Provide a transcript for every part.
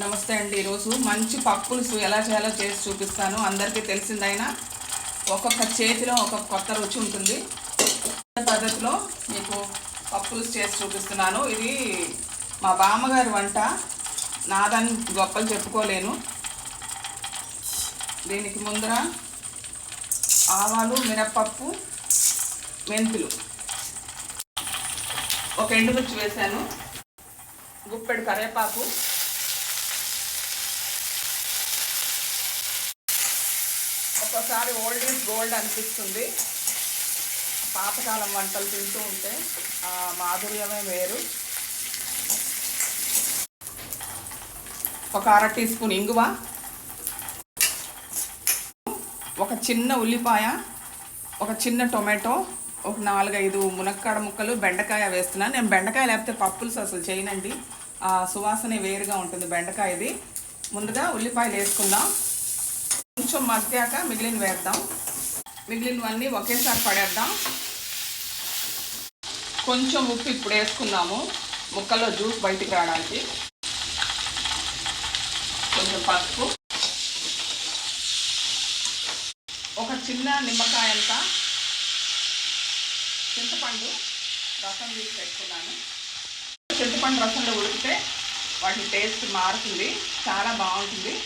నమస్తే అండి. ఈరోజు మంచి పప్పులుసు ఎలా చేయాలో చేసి చూపిస్తాను. అందరికీ తెలిసిందైనా ఒక్కొక్క చేతిలో ఒక్కొక్క కొత్త రుచి ఉంటుంది. పద్ధతిలో మీకు పప్పులు చేసి చూపిస్తున్నాను. ఇది మా బామ్మగారి వంట. నాదాన్ని గొప్పలు చెప్పుకోలేను. దీనికి ముందర ఆవాలు మినప్పప్పు మెంతులు. ఒక ఎండుమిర్చి వేశాను. గుప్పెడు కరివేపాకు. ఒక్కోసారి ఓల్డ్ ఈజ్ గోల్డ్ అనిపిస్తుంది. పాతకాలం వంటలు తింటూ ఉంటే మాధుర్యమే వేరు. ఒక అర టీ స్పూన్ ఇంగువ ఒక చిన్న ఉల్లిపాయ ఒక చిన్న టొమాటో ఒక నాలుగైదు మునక్కాడ ముక్కలు బెండకాయ వేస్తున్నాను. నేను బెండకాయ లేకపోతే పప్పులు అసలు చేయనండి. సువాసనే సువాసన వేరుగా ఉంటుంది బెండకాయది. ముందుగా ఉల్లిపాయలు వేసుకుందాం. కొంచెం మగ్గాక మిగిలిన వేద్దాం. మిగిలినవన్నీ ఒకేసారి పడేద్దాం. కొంచెం ఉప్పు ఇప్పుడు వేసుకుందాము. ముక్కల్లో జ్యూస్ బయటికి రావడానికి. కొంచెం పసుపు. ఒక చిన్న నిమ్మకాయ అంత. చింతపండు రసం తీసి పెట్టుకున్నాను. చింతపండు రసంలో ఉడికితే వాటి టేస్ట్ మారుతుంది. చాలా బాగుంటుంది.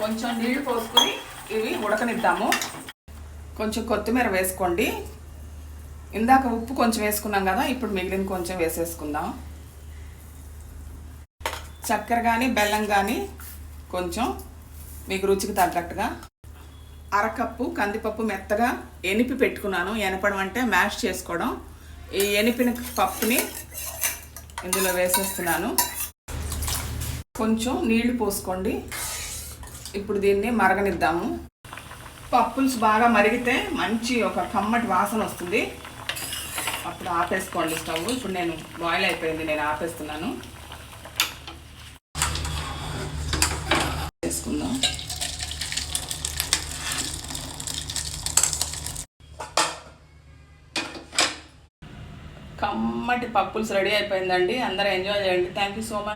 కొంచెం నీళ్ళు పోసుకొని ఇవి ఉడకనిద్దాము. కొంచెం కొత్తిమీర వేసుకోండి. ఇందాక ఉప్పు కొంచెం వేసుకున్నాం కదా ఇప్పుడు మిగిలిన కొంచెం వేసేసుకుందాం. చక్కెర కానీ బెల్లం కానీ కొంచెం మీకు రుచికి తగ్గట్టుగా అరకప్పు కందిపప్పు మెత్తగా ఎనిపి పెట్టుకున్నాను. ఎనపడం అంటే మ్యాష్ చేసుకోవడం. ఈ ఎనిపిన పప్పుని ఇందులో వేసేస్తున్నాను. కొంచెం నీళ్ళు పోసుకోండి. ఇప్పుడు దీన్ని మరగనిద్దాము. పప్పుల్స్ బాగా మరిగితే మంచి ఒక కమ్మటి వాసన వస్తుంది. అప్పుడు ఆపేసుకోండి స్టవ్. ఇప్పుడు నేను బాయిల్ అయిపోయింది నేను ఆపేస్తున్నాను. వేసుకుందాం. కమ్మటి పప్పుల్స్ రెడీ అయిపోయిందండి. అందరూ ఎంజాయ్ చేయండి. Thank you so much.